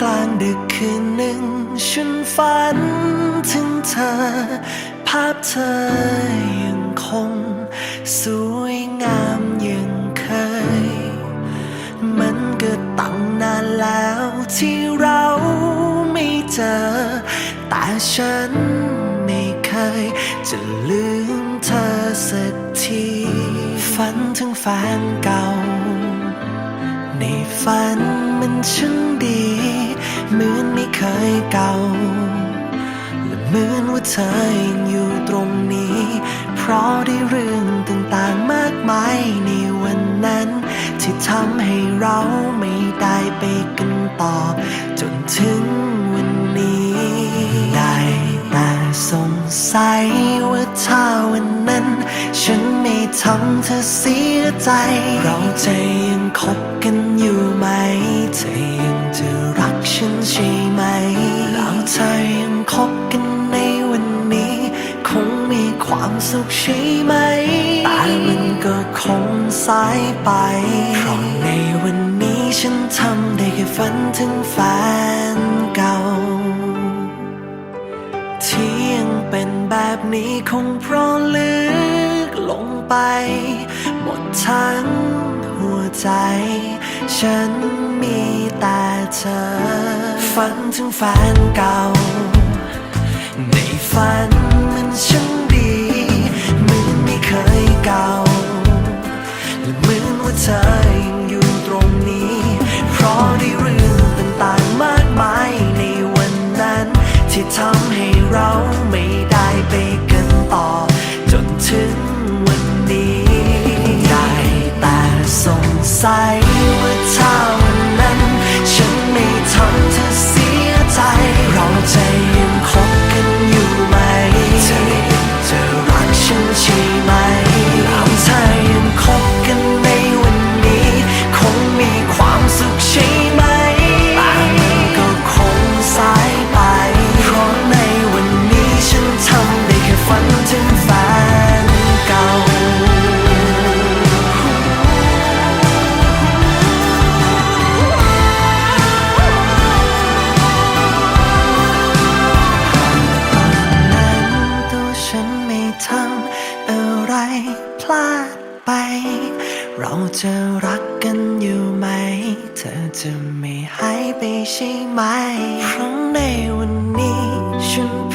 กลางดึกคืนหนึ่ง ฉันฝันถึงเธอ ภาพเธอยังคง สวยงามยังเคย มันก็ตั้งนานแล้วที่เราไม่เจอ แต่ฉันไม่เคย จะลืมเธอสักที ฝันถึงแฟนเก่า ในฝันมันช่างดี เหมือนไม่เคยเก่า และเหมือนว่าเธอยังอยู่ตรงนี้ เพราะได้เรื่องต่างๆมากมายในวันนั้น ที่ทำให้เราไม่ได้ไปกันต่อ จนถึงวันนี้ ได้แต่สงสัยว่าถ้าวันน ทำเธอเสียใจ เราจะยังคบกันอยู่ไหม เธอยังจะรักฉันใช่ไหม แล้วเธอยังคบกันในวันนี้ คงมีความสุขใช่ไหม แต่มันก็คงสายไปเพราะในวันนี้ฉันทำได้แค่ฝันถึงแฟนเก่า ที่ยังเป็นแบบนี้คงเพราะ ไป หมดทั้งหัวใจ ฉันมีแต่เธอ ฝันถึงแฟนเก่า ในฝันมันช่างดีเหมือนไม่เคยเก่าและเหมือนว่าเธอยังอยู่ตรงนี้ เพราะได้เรื่องต่างๆมากมายในวันนั้น ที่ทำให้เราไม่ เราจะรักกันอยู่ไหม เธอจะไม่หายไปใช่ไหมเพราะในวันนี้ฉัน